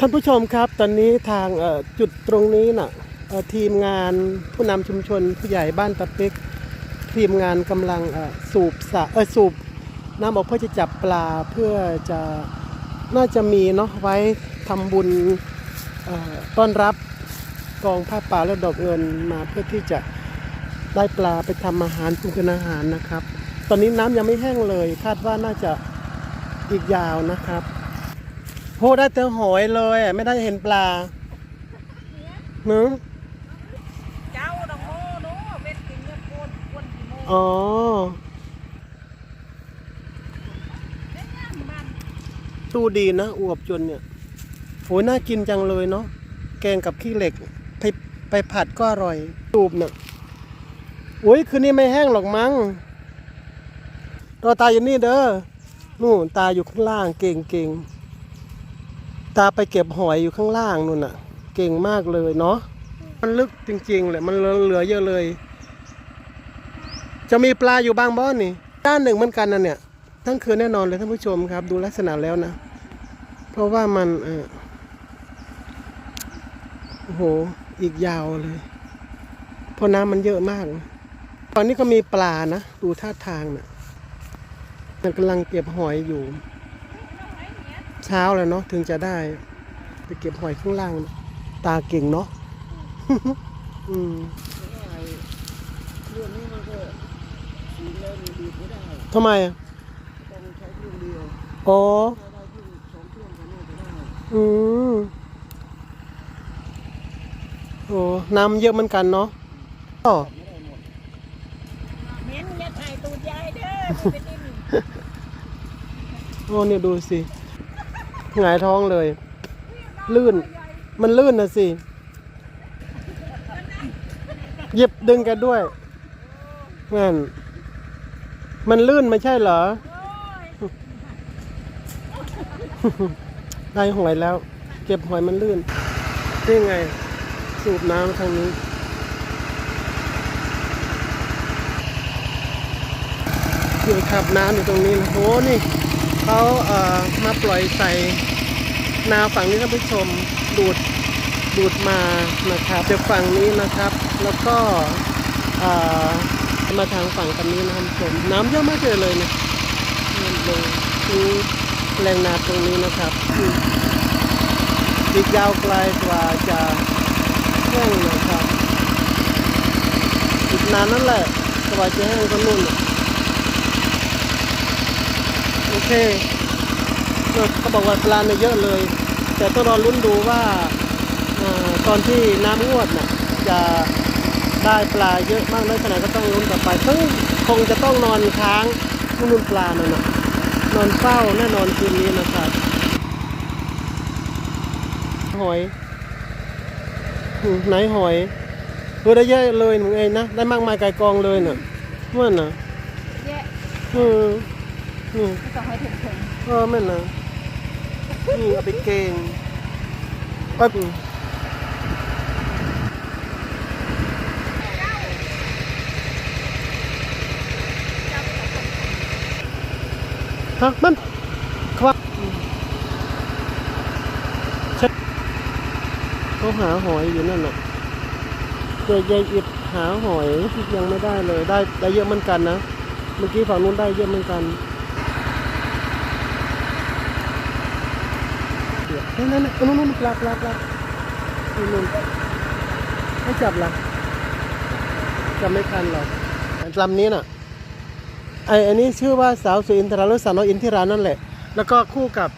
ท่านผู้ชมครับตอนนี้ทางจุดตรงนี้น่ะเอ่อทีมงานผู้นำชุมชนผู้ใหญ่บ้านตะเป๊กทีมงานกำลังสูบสระเออสูบน้ำออกเพื่อจะจับปลาเพื่อจะน่าจะมีเนาะไว้ทำบุญต้อนรับกองผ้าป่าและดอกเงินมาเพื่อที่จะได้ปลาไปทำอาหารปรุงเป็นอาหารนะครับ ตอนนี้น้ำยังไม่แห้งเลย คาดว่าน่าจะอีกยาวนะครับ โหได้แต่หอยเลยอะไม่ได้เห็นปลาเนึงเจ้าดอกโมโนเว็ดกินเนี่ยโคนคนกี่โมงอ๋อเนี่ยมันตู้ดีนะอวบจนเนี่ยโหน่ากินจังเลยเนาะแกงกับขี้เหล็กไปไปผัดก็อร่อยตูบเนี่ยโอ้ยคืนนี้ไม่แห้งหรอกมั้งรอตาอยู่นี่เด้อนู่นตาอยู่ข้างล่างเก่งเก่ง ตาไปเก็บหอยอยู่ข้างล่างนู่นน่ะ เก่งมากเลยเนาะมันลึกจริงๆแหละมันเหลือเยอะเลย จะมีปลาอยู่บางบ่อนนี่ ด้านหนึ่งเหมือนกันนะเนี่ยทั้งคืนแน่นอนเลยท่านผู้ชมครับ ดูลักษณะแล้วนะ เพราะว่ามันเออโอ้โหอีกยาวเลย เพราะน้ำมันเยอะมาก ตอนนี้ก็มีปลานะ ดูท่าทางนะ่ะมันกำลังเก็บหอยอยู่ เช้าแล้วเนาะถึงจะได้ ไปเก็บหอยข้างล่างนะตาเก่งเนาะอืมเรื่องนี้มันก็สีเล่นดีไม่ได้ทำไมอะต้องใช้เครื่องเดียวอ๋อถ้าได้เครื่องสองเครื่องก็น่าจะได้อืมโอ้น้ำเยอะเหมือนกันเนาะอ๋อไม่ได้หมดเหม็นอย่าถ่ายตูดยายเด้อไปดิ้นโอ้เนี่ยดูสิ หงายท้องเลย ลื่น มันลื่นนะสิ หยิบดึงกันด้วยนั่นมันลื่นไม่ใช่เหรอได้หอยแล้ว เก็บหอยมันลื่นนี่ไง สูบน้ำทางนี้นี่ครับน้ำอยู่ตรงนี้นะโหนี่เขาเอ่อมาปล่อยใส่ นาฝั่งนี้ท่านผู้ชมดูดดูดมานะครับเดี๋ยวฝั่งนี้นะครับ แล้วก็มาทางฝั่งกันนี้นะครับท่านผู้ชมน้ำเยอะมากเลยเลยนะนี่เลยนี่แรงนาตรงนี้นะครับอืมอีกยาวไกลกว่าจะแห้งนะครับอีกนานนั่นแหละกว่าจะแห้งก็นู่นโอเค เออเขาบอกว่าปลาเนี่ยเยอะเลย แต่ต้องรอลุ้นดูว่าเออตอนที่น้ำงวดน่ะจะได้ปลาเยอะมากน้อยขนาดก็ต้องลุ้นต่อไปซึ่งคงจะต้องนอนค้างนู่นปลานั่นน่ะนอนเฝ้าแน่นอนคืนนี้นะครับหอยอืมไหนหอยเออได้เยอะเลยหนูเองนะได้มากมายไก่กองเลยน่ะว่าน่ะแย่อืมอืมต้องให้ถึงถึงเออแม่นนะ นี่เอาไปเกงปั๊บฮะมันควักใช่เขาหาหอยอยู่นั่นน่ะเจยายอิดหาหอยยังไม่ได้เลย ได้ได้เยอะเหมือนกันนะ เมื่อกี้ฝั่งนู้นได้เยอะเหมือนกัน นั่นนั่นี่นู่นนู่นปลาปลาปลานู่นนู่นไม่จับละจับไม่ทันหรอกลำนี้น่ะไออันนี้ชื่อว่าสาวสุอินทราหรือสาวน้อยอินทิรานั่นแหละ แล้วก็คู่กับ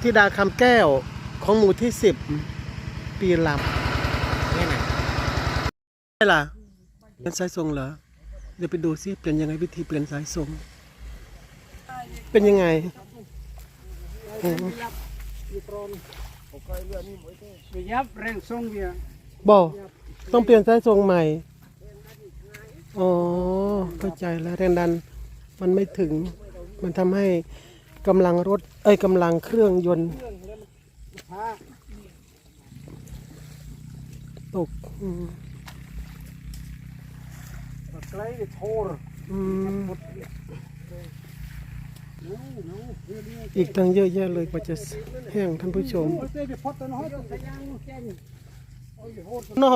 ธิดาคำแก้วของหมู่ที่สิบปีลำนี่ไงใช่ล่ะเปลี่ยนสายทรงเหรอ เดี๋ยวไปดูซิเปลี่ยนยังไงวิธีเปลี่ยนสายทรง เป็นยังไงอ ยับแรงทรงเดียวบอกต้องเปลี่ยนสายทรงใหม่ อ๋อ เข้าใจแล้วแรงดันมันไม่ถึง มันทำให้กำลังรถ เอ้ยกำลังเครื่องยนต์พาตกอืมไกลโทรอืม อีกตั้งเยอะแยะเลยกว่าจะแห้งท่านผู้ชมนอ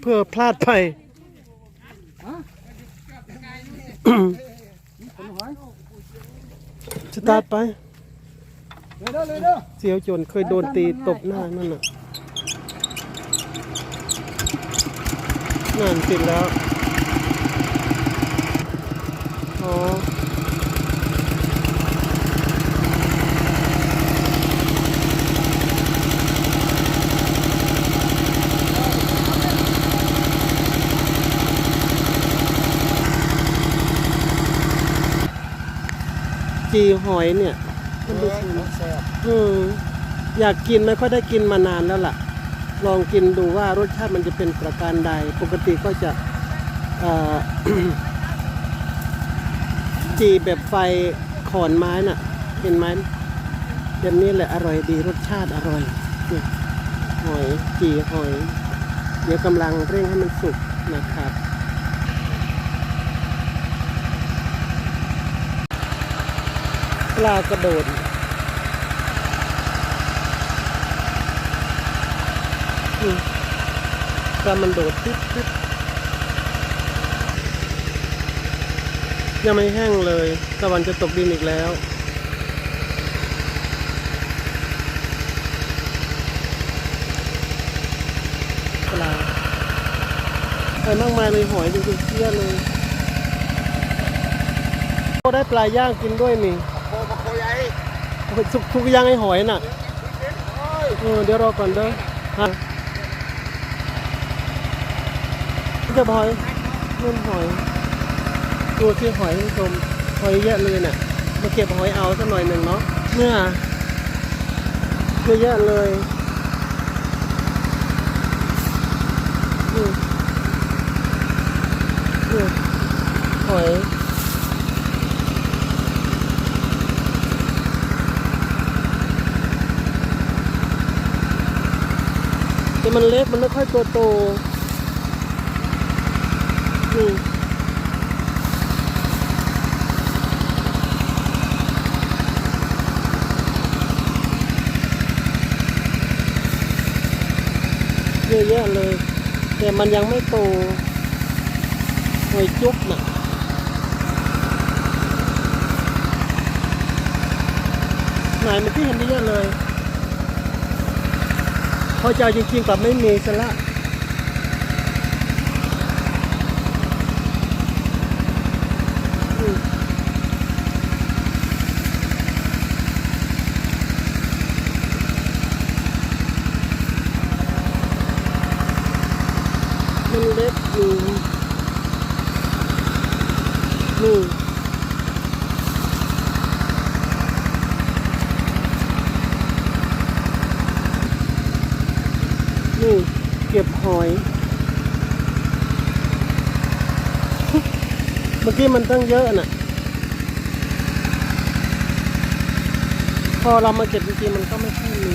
เพื่อพลาดไปฮะตัวน้อยสตาร์ทไปเลยเด้อเลยเด้อเสียวจนเคยโดนตีตบหน้านั่นน่ะนั่นติดแล้ว อ๋อีหอยเนี่ยท่านผู้ชมแซ่บอืมอยากกินไม่ค่อยได้กินมานานแล้วล่ะ ลองกินดูว่ารสชาติมันจะเป็นประการใด ปกติก็จะจีแบบไฟขอนไม้น่ะ เห็นไหมแบบนี้แหละอร่อยดีรสชาติอร่อยหอยจีหอย เดี๋ยวกำลังเร่งให้มันสุกนะครับ ปลากระโดดปลามันโดดปิ๊บปิ๊บยังไม่แห้งเลยตะวันจะตกดินอีกแล้วปลาไปมากมายเลยหอยดูสิเยอะเลยโอ้ได้ปลาย่างกินด้วยนี่ สุกทุกอย่างไอ้หอยน่ะเออเดี๋ยวรอก่อนเด้อฮะเจะหอยนุ่นหอยดูที่หอยท่านผู้ชมหอยเยอะเลยน่ะมาเก็บหอยเอาสักหน่อยหนึ่งเนาะเนี่ยเยอะแยะเลยนี่นี่หอย แต่มันเล็กมันไม่ค่อยโตโตนี่เยอะแยะเลย แต่มันยังไม่โตหอยจุ๊บน่ะไหนเมื่อกี้เห็นเยอะเลย พอใจจริงๆกลับไม่มีซะละอืมมันเล็กอยู่นี่นี่เก็บหอย เมื่อกี้มันตั้งเยอะน่ะ พอเรามาเก็บจริงๆมันก็ไม่ค่อยมี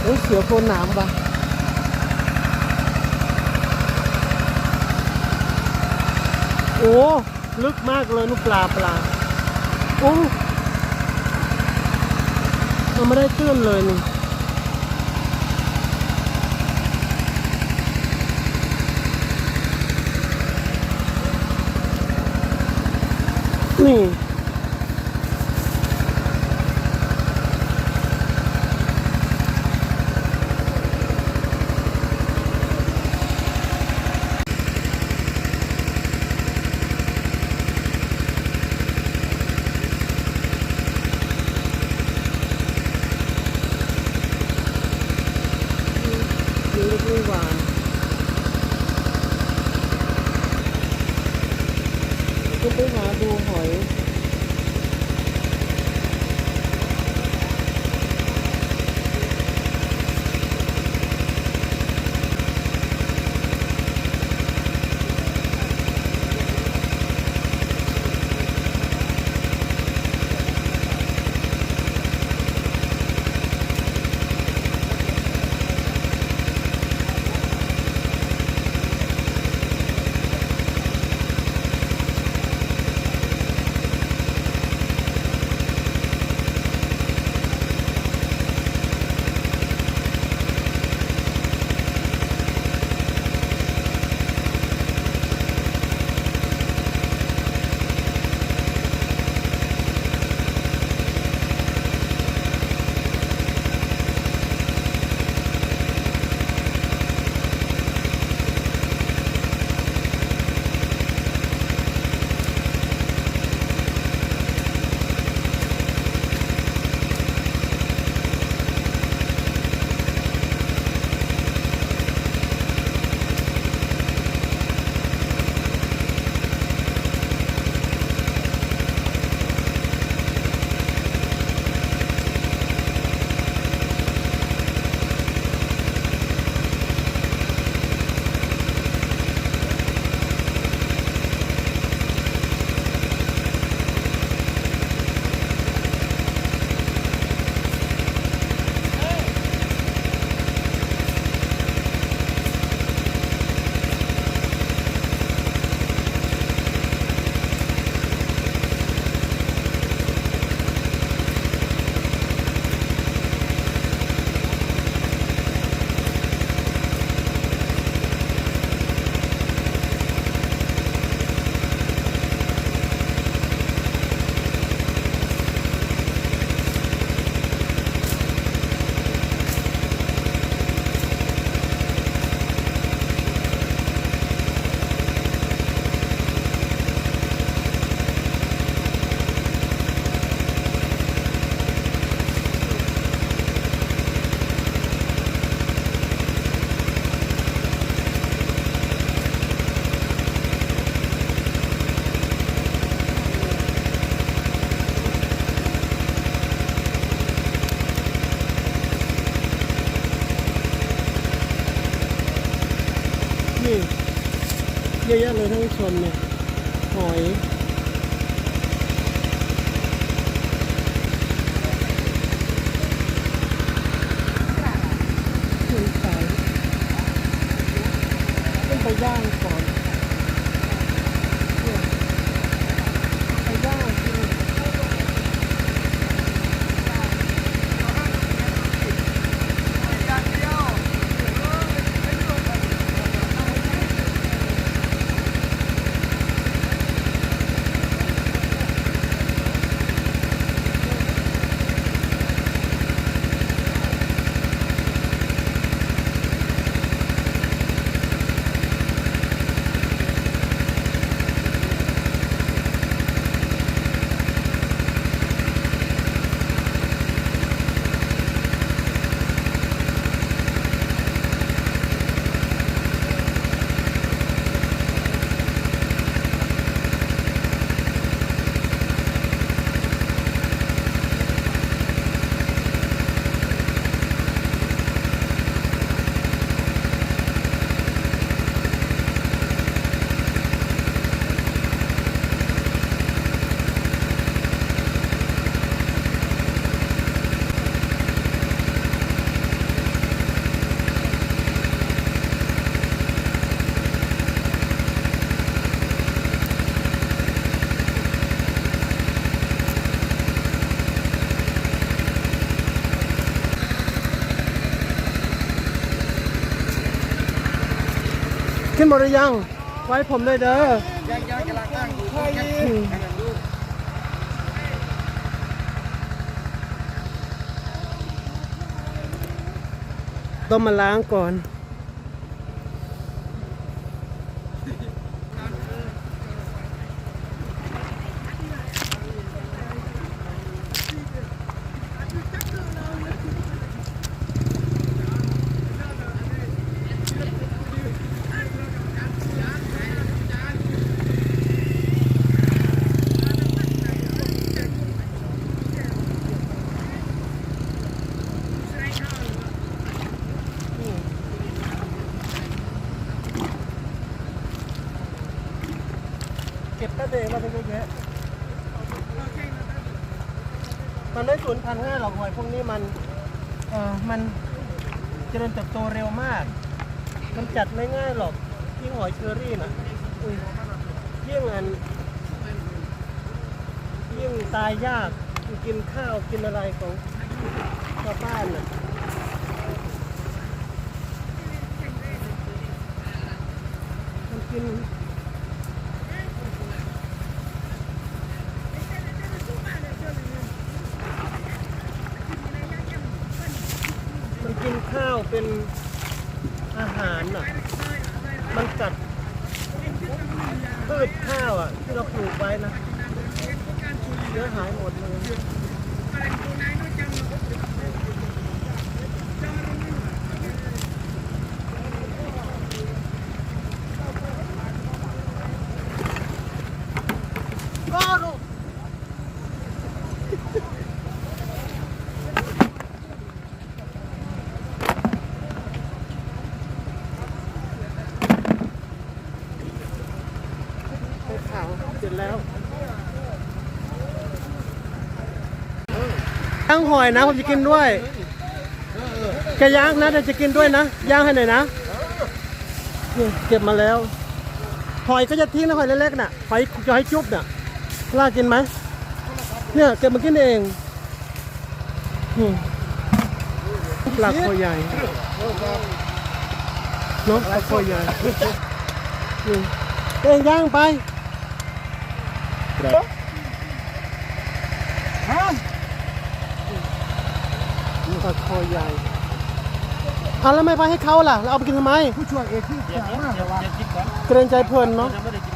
โอ้ยเสือโคนหนามว่ะโอ้ลึกมากเลยนุปลาปลาโอ้มันไม่ได้ตื้นเลยนี่ นี่ลูกนี่หวาน คุณไปหาดูหอย ท่านผู้ชมเนี่ยหอย ดหรือยัง ไว้ผมเลยเด้อยังยังกำลังนั่งอยู่แค่กำลังดูต้องมาล้างก่อน เก็บแป๊บเดียวมาเป็นเยอะแยะมันไม่สูญพันธุ์ง่ายหรอกหอยพวกนี้มันเออมันเจริญเติบโตเร็วมาก มันจัดไม่ง่ายหรอกยิ่งหอยเชอรี่น่ะอุ้ยยิ่งอันยิ่งตายยากกินข้าวกินอะไรของชาวบ้านน่ะมันกินข้าว เป็นอาหารอะ มันกัดพืชข้าวอะ ที่เราปลูกไว้นะเนื้อหายหมดเลย ก็ดูไปเผาเสร็จแล้วย่าง หอยนะ ผมจะกินด้วยแกย่างนะเดี๋ยวจะกินด้วยนะย่างให้หน่อยนะนี่เก็บมาแล้ว หอยก็จะทิ้งนะหอยเล็กๆน่ะหอยจะให้จุ๊บน่ะกล้ากินไหมเนี่ยเก็บมากินเองอืมปลาคอใหญ่เนาะปลาคอใหญ่เองย่างไป ฮะ ปลา คอใหญ่เอาแล้วไม่ไปให้เขาล่ะแล้วเอาไปกินทำไม ผู้ช่วยเอกที่แข็งมากเลยว่ะเกรงใจเพลินเนาะ ยังไม่ได้กิน